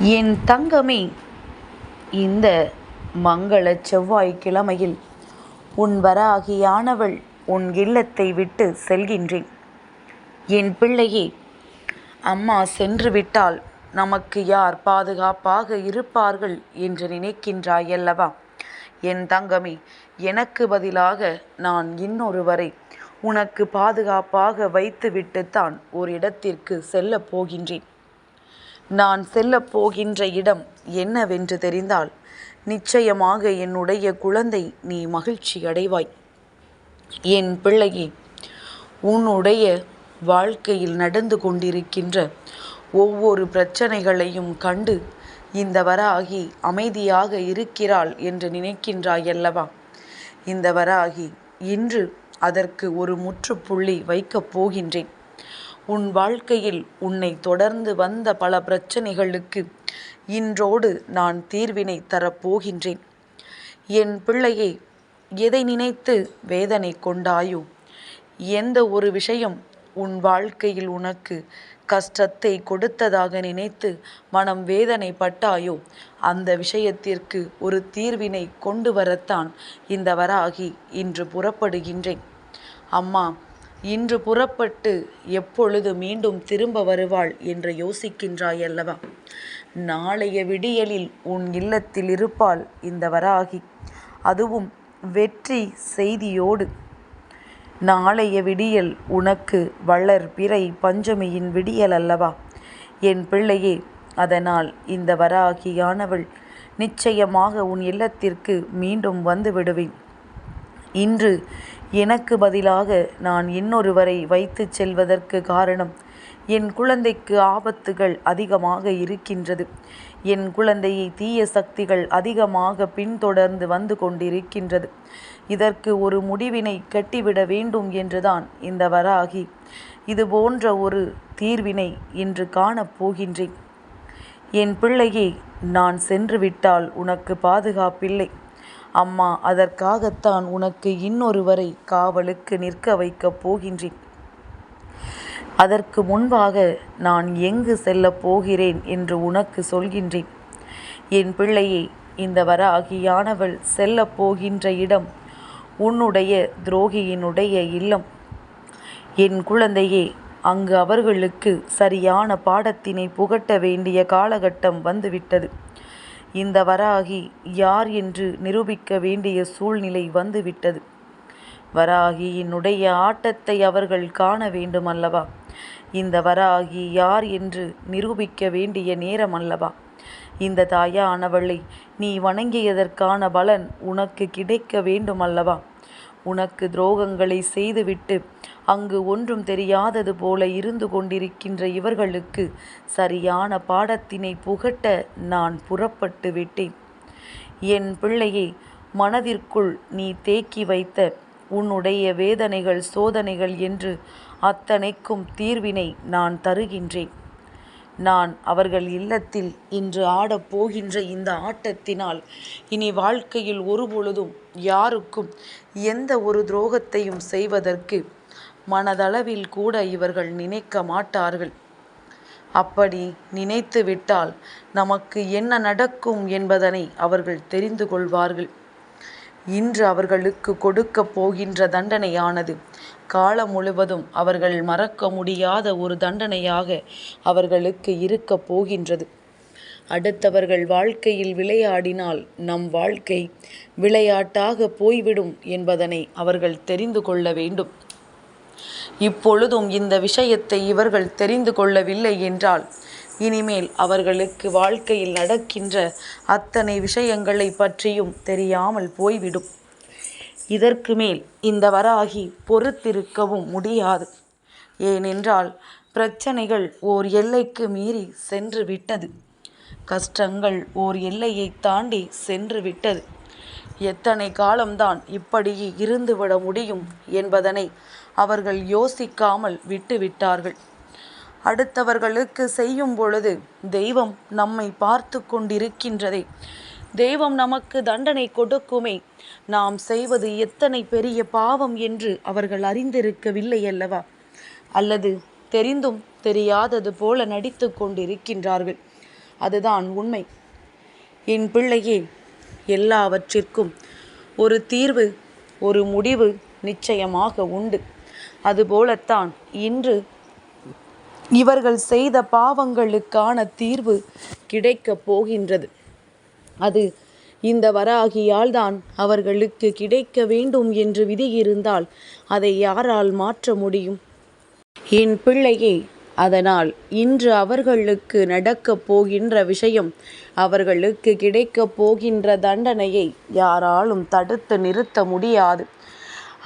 என் தங்கமே இந்த மங்கள செவ்வாய்க்கிழமையில் உன் வராகியானவள் உன் இல்லத்தை விட்டு செல்கின்றேன். என் பிள்ளையே அம்மா சென்று விட்டால் நமக்கு யார் பாதுகாப்பாக இருப்பார்கள் என்று நினைக்கின்றாயல்லவா? என் தங்கமே எனக்கு பதிலாக நான் இன்னொருவரை உனக்கு பாதுகாப்பாக வைத்துவிட்டுத்தான் ஒரு இடத்திற்கு செல்லப் போகின்றேன். நான் செல்லப் போகின்ற இடம் என்னவென்று தெரிந்தால் நிச்சயமாக என்னுடைய குழந்தை நீ மகிழ்ச்சி அடைவாய். என் பிள்ளையே உன்னுடைய வாழ்க்கையில் நடந்து கொண்டிருக்கின்ற ஒவ்வொரு பிரச்சனைகளையும் கண்டு இந்த வராகி அமைதியாக இருக்கிறாள் என்று நினைக்கின்றாயல்லவா? இந்த வராகி இன்று அதற்கு ஒரு முற்றுப்புள்ளி வைக்கப் போகின்றேன். உன் வாழ்க்கையில் உன்னை தொடர்ந்து வந்த பல பிரச்சனைகளுக்கு இன்றோடு நான் தீர்வினை தரப்போகின்றேன். என் பிள்ளையே எதை நினைத்து வேதனை கொண்டாயோ? எந்த ஒரு விஷயம் உன் வாழ்க்கையில் உனக்கு கஷ்டத்தை கொடுத்ததாக நினைத்து மனம் வேதனை பட்டாயோ அந்த விஷயத்திற்கு ஒரு தீர்வினை கொண்டு வரத்தான் இந்த வராகி இன்று புறப்படுகின்றேன். அம்மா இன்று புறப்பட்டு எப்பொழுது மீண்டும் திரும்ப வருவாள் என்று யோசிக்கின்றாய் அல்லவா? நாளைய விடியலில் உன் இல்லத்தில் இருப்பாள் இந்த வராகி. அதுவும் வெற்றி செய்தியோடு. நாளைய விடியல் உனக்கு வளர் பிறை பஞ்சமியின் விடியல் அல்லவா? என் பிள்ளையே அதனால் இந்த வராகியானவள் நிச்சயமாக உன் இல்லத்திற்கு மீண்டும் வந்து விடுவேன். இன்று எனக்கு பதிலாக நான் இன்னொருவரை வைத்துச் செல்வதற்கு காரணம் என் குழந்தைக்கு ஆபத்துகள் அதிகமாக இருக்கின்றது. என் குழந்தையை தீய சக்திகள் அதிகமாக பின்தொடர்ந்து வந்து கொண்டிருக்கின்றது. இதற்கு ஒரு முடிவினை கட்டிவிட வேண்டும் என்றுதான் இந்த வராகி. இது போன்ற ஒரு தீர்வினை இன்று காணப் போகின்றேன். என் பிள்ளையே நான் சென்றுவிட்டால் உனக்கு பாதுகாப்பில்லை. அம்மா அதற்காகத்தான் உனக்கு இன்னொருவரை காவலுக்கு நிற்க வைக்கப் போகின்றேன். அதற்கு முன்பாக நான் எங்கு செல்லப் போகிறேன் என்று உனக்கு சொல்கின்றேன். என் பிள்ளையை இந்த வராகியானவள் செல்லப் போகின்ற இடம் உன்னுடைய துரோகியினுடைய இல்லம். என் குழந்தையே அங்கு அவர்களுக்கு சரியான பாடத்தினை புகட்ட வேண்டிய காலகட்டம் வந்துவிட்டது. இந்த வராகி யார் என்று நிரூபிக்க வேண்டிய சூழ்நிலை வந்துவிட்டது. வராகியினுடைய ஆட்டத்தை அவர்கள் காண வேண்டும் அல்லவா? இந்த வராகி யார் என்று நிரூபிக்க வேண்டிய நேரம் அல்லவா? இந்த தாயானவளை நீ வணங்கியதற்கான பலன் உனக்கு கிடைக்க வேண்டும் அல்லவா? உனக்கு துரோகங்களை செய்துவிட்டு அங்கு ஒன்றும் தெரியாதது போல இருந்து கொண்டிருக்கின்ற இவர்களுக்கு சரியான பாடத்தினை புகட்ட நான் புறப்பட்டு விட்டேன். என் பிள்ளையை மனதிற்குள் நீ தேக்கி வைத்த உன்னுடைய வேதனைகள் சோதனைகள் என்று அத்தனைக்கும் தீர்வினை நான் தருகின்றேன். நான் அவர்கள் இல்லத்தில் இன்று ஆடப் போகின்ற இந்த ஆட்டத்தினால் இனி வாழ்க்கையில் ஒருபொழுதும் யாருக்கும் எந்த ஒரு துரோகத்தையும் செய்வதற்கு மனதளவில் கூட இவர்கள் நினைக்க மாட்டார்கள். அப்படி நினைத்து விட்டால் நமக்கு என்ன நடக்கும் என்பதனை அவர்கள் தெரிந்து கொள்வார்கள். இன்று அவர்களுக்கு கொடுக்க போகின்ற தண்டனையானது. காலம் முழுவதும் அவர்கள் மறக்க முடியாத ஒரு தண்டனையாக அவர்களுக்கு இருக்கப் போகின்றது. அடுத்தவர்கள் வாழ்க்கையில் விளையாடினால் நம் வாழ்க்கை விளையாட்டாக போய்விடும் என்பதனை அவர்கள் தெரிந்து கொள்ள வேண்டும். இப்பொழுதும் இந்த விஷயத்தை இவர்கள் தெரிந்து கொள்ளவில்லை என்றால் இனிமேல் அவர்களுக்கு வாழ்க்கையில் நடக்கின்ற அத்தனை விஷயங்களை பற்றியும் தெரியாமல் போய்விடும். இதற்கு மேல் இந்த வராகி பொறுத்திருக்கவும் முடியாது. ஏனென்றால் பிரச்சனைகள் ஓர் எல்லைக்கு மீறி சென்று விட்டது. கஷ்டங்கள் ஓர் எல்லையை தாண்டி சென்று விட்டது. எத்தனை காலம்தான் இப்படியே இருந்துவிட முடியும் என்பதனை அவர்கள் யோசிக்காமல் விட்டுவிட்டார்கள். அடுத்தவர்களுக்கு செய்யும் பொழுது தெய்வம் நம்மை பார்த்து கொண்டிருக்கின்றதே. தெய்வம் நமக்கு தண்டனை கொடுக்குமே. நாம் செய்வது எத்தனை பெரிய பாவம் என்று அவர்கள் அறிந்திருக்கவில்லை அல்லவா? அல்லது தெரிந்தும் தெரியாதது போல நடித்து கொண்டிருக்கின்றார்கள். அதுதான் உண்மை. என் பிள்ளையே எல்லாவற்றிற்கும் ஒரு தீர்வு ஒரு முடிவு நிச்சயமாக உண்டு. அதுபோலத்தான் இன்று இவர்கள் செய்த பாவங்களுக்கான தீர்வு கிடைக்கப் போகின்றது. அது இந்த வராகியால் தான் அவர்களுக்கு கிடைக்க வேண்டும் என்று விதி இருந்தால் அதை யாரால் மாற்ற முடியும்? என் பிள்ளையே அதனால் இன்று அவர்களுக்கு நடக்கப் போகின்ற விஷயம் அவர்களுக்கு கிடைக்கப் போகின்ற தண்டனையை யாராலும் தடுத்து நிறுத்த முடியாது.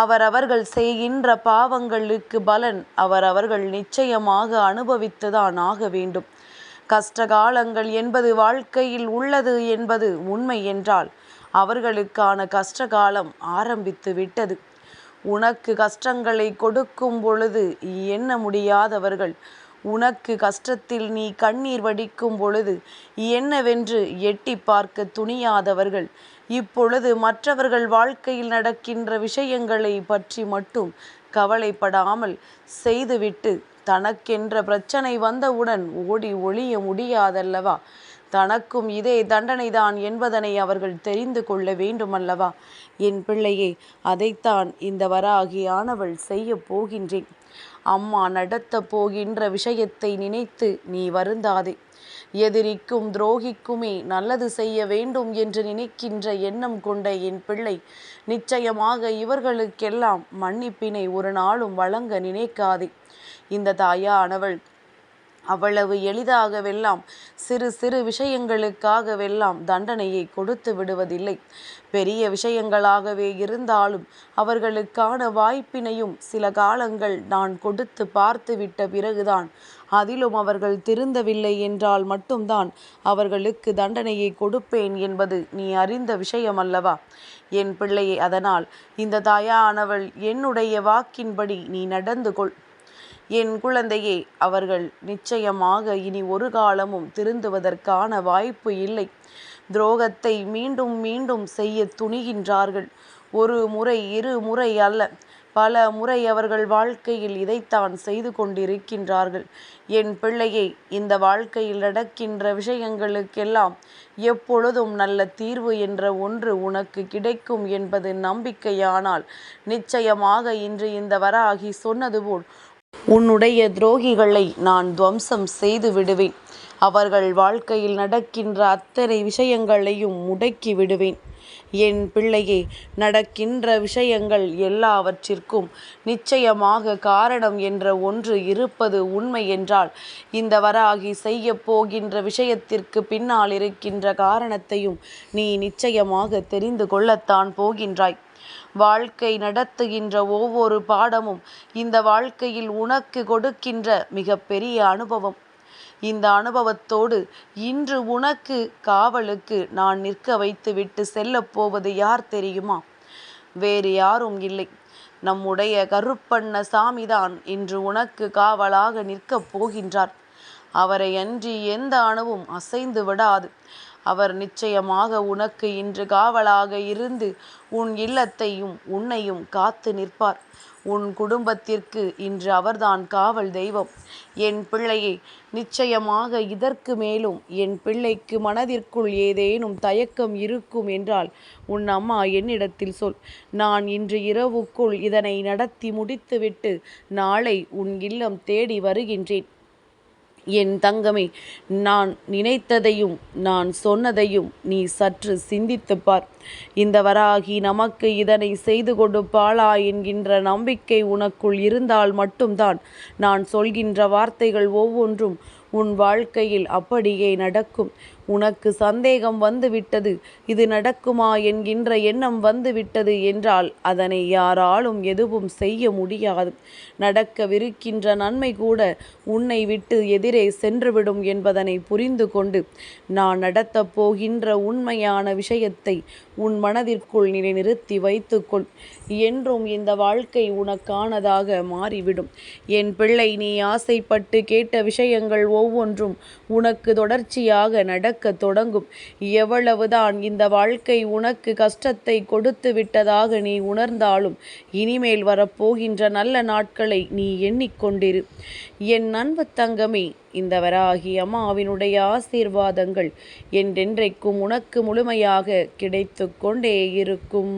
அவரவர்கள் செய்கின்ற பாவங்களுக்கு பலன் அவரவர்கள் நிச்சயமாக அனுபவித்துதான் ஆக வேண்டும். கஷ்டகாலங்கள் என்பது வாழ்க்கையில் உள்ளது என்பது உண்மை என்றால் அவர்களுக்கான கஷ்டகாலம் ஆரம்பித்து விட்டது. உனக்கு கஷ்டங்களை கொடுக்கும் பொழுது எண்ண முடியாதவர்கள் உனக்கு கஷ்டத்தில் நீ கண்ணீர் வடிக்கும் பொழுது என்னவென்று எட்டி பார்க்க துணியாதவர்கள் இப்பொழுது மற்றவர்கள் வாழ்க்கையில் நடக்கின்ற விஷயங்களை பற்றி மட்டும் கவலைப்படாமல் செய்துவிட்டு தனக்கென்ற பிரச்சனை வந்தவுடன் ஓடி ஒளிய முடியாதல்லவா? தனக்கும் இதே தண்டனைதான் என்பதனை அவர்கள் தெரிந்து கொள்ள வேண்டுமல்லவா? என் பிள்ளையே அதைத்தான் இந்த வராகியானவள் செய்ய போகின்றேன். அம்மா நடத்த போகின்ற விஷயத்தை நினைத்து நீ வருந்தாதே. எதிரிக்கும் துரோகிக்குமே நல்லது செய்ய வேண்டும் என்று நினைக்கின்ற எண்ணம் கொண்ட என் பிள்ளை நிச்சயமாக இவர்களுக்கெல்லாம் மன்னிப்பினை ஒரு நாளும் வழங்க நினைக்காதே. இந்த தாயானவள் அவ்வளவு எளிதாகவெல்லாம் சிறு சிறு விஷயங்களுக்காகவெல்லாம் தண்டனையை கொடுத்து விடுவதில்லை. பெரிய விஷயங்களாகவே இருந்தாலும் அவர்களுக்கான வாய்ப்பினையும் சில காலங்கள் நான் கொடுத்து பார்த்துவிட்ட பிறகுதான் அதிலும் அவர்கள் திருந்தவில்லை என்றால் மட்டும்தான் அவர்களுக்கு தண்டனையை கொடுப்பேன் என்பது நீ அறிந்த விஷயம் அல்லவா என் பிள்ளையை அதனால் இந்த தாயானவள் என்னுடைய வாக்கின்படி நீ நடந்து கொள். என் குழந்தையே அவர்கள் நிச்சயமாக இனி ஒரு காலமும் திருந்துவதற்கான வாய்ப்பு இல்லை. துரோகத்தை மீண்டும் மீண்டும் செய்ய துணிகின்றார்கள். ஒரு முறை இரு முறை அல்ல பல முறை அவர்கள் வாழ்க்கையில் இதைத்தான் செய்து கொண்டிருக்கின்றார்கள். என் பிள்ளையை இந்த வாழ்க்கையில் நடக்கின்ற விஷயங்களுக்கெல்லாம் எப்பொழுதும் நல்ல தீர்வு என்ற ஒன்று உனக்கு கிடைக்கும் என்பது நம்பிக்கையானால் நிச்சயமாக இன்று இந்த வராகி சொன்னது போல் உன்னுடைய துரோகிகளை நான் துவம்சம் செய்து விடுவேன். அவர்கள் வாழ்க்கையில் நடக்கின்ற அத்தனை விஷயங்களையும் முடக்கி விடுவேன். என் பிள்ளையே நடக்கின்ற விஷயங்கள் எல்லாவற்றிற்கும் நிச்சயமாக காரணம் என்ற ஒன்று இருப்பது உண்மை என்றால் இந்த வராகி செய்ய போகின்ற விஷயத்திற்கு பின்னால் இருக்கின்ற காரணத்தையும் நீ நிச்சயமாக தெரிந்து கொள்ளத்தான் போகின்றாய். வாழ்க்கை நடத்துகின்ற ஒவ்வொரு பாடமும் இந்த வாழ்க்கையில் உனக்கு கொடுக்கின்ற மிகப்பெரிய அனுபவம். இந்த அனுபவத்தோடு இன்று உனக்கு காவலுக்கு நான் நிற்க வைத்துவிட்டு செல்லப் போவது யார் தெரியுமா? வேறு யாரும் இல்லை. நம்முடைய கருப்பண்ண சாமிதான் இன்று உனக்கு காவலாக நிற்கப் போகின்றார். அவரை அன்றி எந்த அணுவும் அசைந்து விடாது. அவர் நிச்சயமாக உனக்கு இன்று காவலாக இருந்து உன் இல்லத்தையும் உன்னையும் காத்து நிற்பார். உன் குடும்பத்திற்கு இன்று அவர்தான் காவல் தெய்வம். என் பிள்ளையை நிச்சயமாக இதற்கு மேலும் என் பிள்ளைக்கு மனதிற்குள் ஏதேனும் தயக்கம் இருக்கும் என்றால் உன் அம்மா என்னிடத்தில் சொல். நான் இன்று இரவுக்குள் இதனை நடத்தி முடித்துவிட்டு நாளை உன் இல்லம் தேடி வருகின்றேன். என் தங்கமே நான் நினைத்ததையும் நான் சொன்னதையும் நீ சற்று சிந்தித்து பார். இந்த வராகி நமக்கு இதனை செய்து கொடுப்பாளா என்கின்ற நம்பிக்கை உனக்குள் இருந்தால் மட்டும்தான். நான் சொல்கின்ற வார்த்தைகள் ஒவ்வொன்றும் உன் வாழ்க்கையில் அப்படியே நடக்கும். உனக்கு சந்தேகம் வந்துவிட்டது. இது நடக்குமா என்கின்ற எண்ணம் வந்துவிட்டது என்றால் அதனை யாராலும் எதுவும் செய்ய முடியாது. நடக்கவிருக்கின்ற நன்மை கூட உன்னை விட்டு எதிரே சென்றுவிடும் என்பதனை புரிந்து கொண்டு நான் நடத்தப் போகின்ற உண்மையான விஷயத்தை உன் மனதிற்குள் நிலைநிறுத்தி வைத்துக்கொள். என்றும் இந்த வாழ்க்கை உனக்கானதாக மாறிவிடும். என் பிள்ளை நீ ஆசைப்பட்டு கேட்ட விஷயங்கள் ஒவ்வொன்றும் உனக்கு தொடர்ச்சியாக நடக்கத் தொடங்கும். எவ்வளவுதான் இந்த வாழ்க்கை உனக்கு கஷ்டத்தை கொடுத்து விட்டதாக நீ உணர்ந்தாலும் இனிமேல் வரப்போகின்ற நல்ல நாட்களை நீ எண்ணிக்கொண்டிரு. என் அன்பு தங்கமே இந்த வராகி அம்மாவினுடைய ஆசீர்வாதங்கள் என்றென்றைக்கும் உனக்கு முழுமையாக கிடைத்து கொண்டே இருக்கும்.